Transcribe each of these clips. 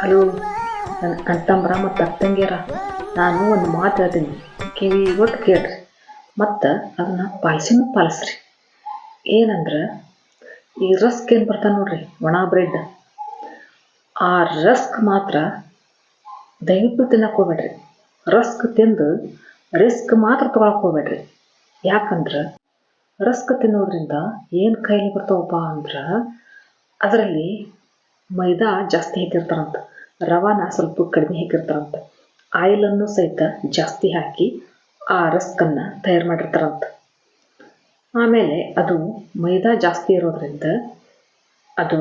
Hello ನನ್ನ ಅಣ್ಣತಂಬ್ರ ಮತ್ತು ಅಕ್ಕಂಗಿಯರ ನಾನು ಒಂದು ಮಾತು ಹೇಳ್ತೀನಿ. ಕಿವಿ ಒಟ್ಟು ಕೇಳ್ರಿ. ಮತ್ತು ಅದನ್ನು ಪಾಲಿಸಿನೂ ಪಾಲಿಸ್ರಿ. ಏನಂದ್ರೆ, ಈ ರಸ್ಕ್ ಏನು ಬರ್ತಾನೆ ನೋಡ್ರಿ, ಒಣ ಬ್ರೆಡ್. ಆ ರಸ್ಕ್ ಮಾತ್ರ ದಯವಿಟ್ಟು ತಿನ್ನಕ್ಕೆ ಹೋಗ್ಬೇಡ್ರಿ. ರಸ್ಕ್ ತಿಂದು ರಿಸ್ಕ್ ಮಾತ್ರ ತೊಗೊಳಕ್ಕೆ ಹೋಗ್ಬೇಡ್ರಿ. ಯಾಕಂದ್ರೆ, ರಸ್ಕ್ ತಿನ್ನೋದ್ರಿಂದ ಏನು ಕಾಯಿಲೆ ಬರ್ತಾವಪ್ಪ ಅಂದ್ರೆ, ಅದರಲ್ಲಿ ಮೈದಾ ಜಾಸ್ತಿ ಹಾಕಿರ್ತಾರಂತ. ರವಾನ ಸ್ವಲ್ಪ ಕಡಿಮೆ ಹಾಕಿರ್ತಾರಂತ. ಆಯಿಲನ್ನು ಸಹಿತ ಜಾಸ್ತಿ ಹಾಕಿ ಆ ರಸ್ಕನ್ನು ತಯಾರು ಮಾಡಿರ್ತಾರಂತ. ಆಮೇಲೆ ಅದು ಮೈದಾ ಜಾಸ್ತಿ ಇರೋದ್ರಿಂದ ಅದು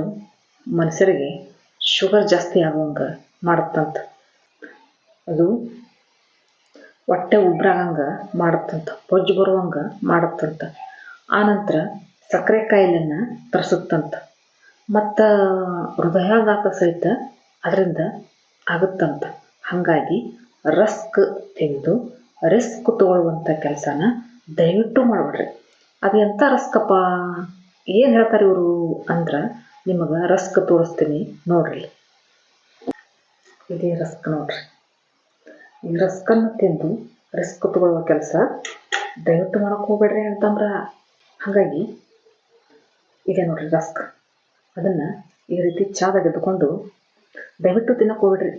ಮನುಷ್ಯರಿಗೆ ಶುಗರ್ ಜಾಸ್ತಿ ಆಗೋಂಗೆ ಮಾಡುತ್ತಂತ. ಅದು ಹೊಟ್ಟೆ ಉಬ್ರಾಗಂಗೆ ಮಾಡುತ್ತಂತ. ಬೊಜ್ಜು ಬರುವಂಗೆ ಮಾಡುತ್ತಂತ. ಆನಂತರ ಸಕ್ಕರೆ ಕಾಯಿಲೆಯನ್ನು ತರಿಸುತ್ತಂತ. ಮತ್ತು ಹೃದಯಾಘಾತ ಸಹಿತ ಅದರಿಂದ ಆಗುತ್ತಂತ. ಹಾಗಾಗಿ ರಸ್ಕ್ ತೆಗೆದು, ರಿಸ್ಕ್ ತಗೊಳ್ಳುವಂಥ ಕೆಲಸನ ದಯವಿಟ್ಟು ಮಾಡಬೇಡ್ರಿ. ಅದು ಎಂಥ ರಸ್ಕಪ್ಪ? ಏನು ಹೇಳ್ತಾರೆ ಇವರು ಅಂದ್ರೆ ನಿಮಗೆ ರಸ್ಕ್ ತೋರಿಸ್ತೀನಿ ನೋಡ್ರಿ. ಇದೇ ರಸ್ಕ್ ನೋಡ್ರಿ. ಈ ರಸ್ಕನ್ನು ತಿಂದು, ರಿಸ್ಕ್ ತಗೊಳ್ಳುವ ಕೆಲಸ ದಯವಿಟ್ಟು ಮಾಡೋಕೆ ಹೋಗ್ಬೇಡ್ರಿ ಅಂತಂದ್ರೆ ಹಾಗಾಗಿ ಇದೆ ನೋಡ್ರಿ ರಸ್ಕ್. ಅದನ್ನು ಈ ರೀತಿ ಚಾದಾಗ ತೆಗೆದುಕೊಂಡು ದಯವಿಟ್ಟು ತಿನ್ನಕ್ಕೆ ಹೋಗ್ರಿ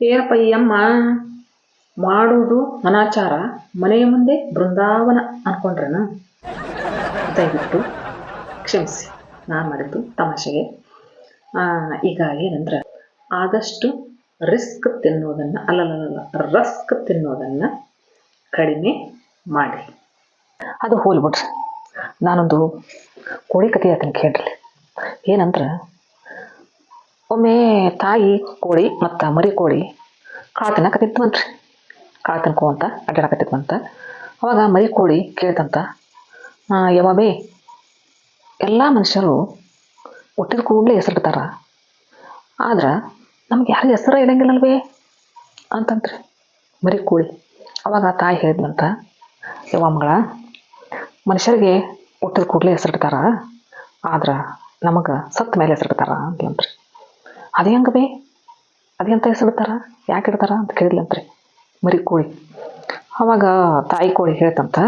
ಏನಪ್ಪ ಈ ಅಮ್ಮ ಮಾಡುವುದು ಅನಾಚಾರ ಮನೆಯ ಮುಂದೆ ಬೃಂದಾವನ ಅನ್ಕೊಂಡ್ರೇನ? ದಯವಿಟ್ಟು ಕ್ಷಮಿಸಿ ನಾನು ಮಾಡಿದ್ದು ತಮಾಷೆಗೆ. ಈಗ ಏನಂದ್ರೆ ಆದಷ್ಟು ರಿಸ್ಕ್ ತಿನ್ನೋದನ್ನು ಅಲ್ಲಲ್ಲ ರಸ್ಕ್ ತಿನ್ನೋದನ್ನು ಕಡಿಮೆ ಮಾಡಿ. ಅದು ಹೋಲ್ ಬಿಡ್ರಿ. ನಾನೊಂದು ಕೋಳಿ ಕಥೆ ಆತನ ಕೇಳ್ರಿ. ಏನಂದ್ರೆ, ಒಮ್ಮೆ ತಾಯಿ ಕೋಳಿ ಮತ್ತು ಮರಿ ಕೋಳಿ ಕಾಳು ತಿನ್ನಕತ್ತಿದ್ವಂತ್ರಿ ಕಾಳು ತಿನ್ಕೊಂತ ಅಂತ ಅವಾಗ ಮರಿ ಕೋಳಿ ಕೇಳ್ತಂತ ಯಾವೇ ಎಲ್ಲ ಮನುಷ್ಯರು ಹುಟ್ಟಿದ ಕೂಡಲೇ ಹೆಸರಿಡ್ತಾರ. ಆದ್ರೆ ನಮ್ಗೆ ಯಾರು ಹೆಸರು ಇಡಂಗಿಲ್ಲಲ್ವೇ? ಅಂತಂತ್ರಿ ಮರಿ ಕೂಳಿ ಅವಾಗ ಆ ತಾಯಿ ಹೇಳಿದ್ನಂತ ಯವ್ವ ಮಗಳ, ಮನುಷ್ಯರಿಗೆ ಹುಟ್ಟಿದ ಕೂಡಲೇ ಹೆಸರಿಡ್ತಾರ, ಆದ್ರೆ ನಮಗೆ ಸತ್ತ ಮೇಲೆ ಹೆಸರಿಡ್ತಾರ ಅಂತಂತ್ರಿ ಅದು ಹೆಂಗೆ ಬೇ ಅದು ಎಂತ ಹೆಸರಿಡ್ತಾರ? ಯಾಕೆ ಇಡ್ತಾರ ಅಂತ ಕೇಳಿದ್ಲಂತ್ರಿ ಮರಿ ಕೋಳಿ ಅವಾಗ ತಾಯಿ ಕೋಳಿ ಹೇಳ್ತಂತ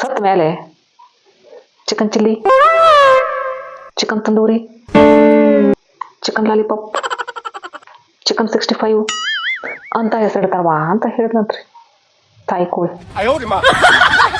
ಸತ್ತ ಮೇಲೆ chicken chilli. Chicken tandoori. Chicken lollipop chicken sixty five ಅಂತ ಹೆಸರಿಡ್ತಾರವಾ ಅಂತ ಹೇಳಿದ್ನಂತ್ರಿ. ತಾಯಿ ಕೋಳಿ.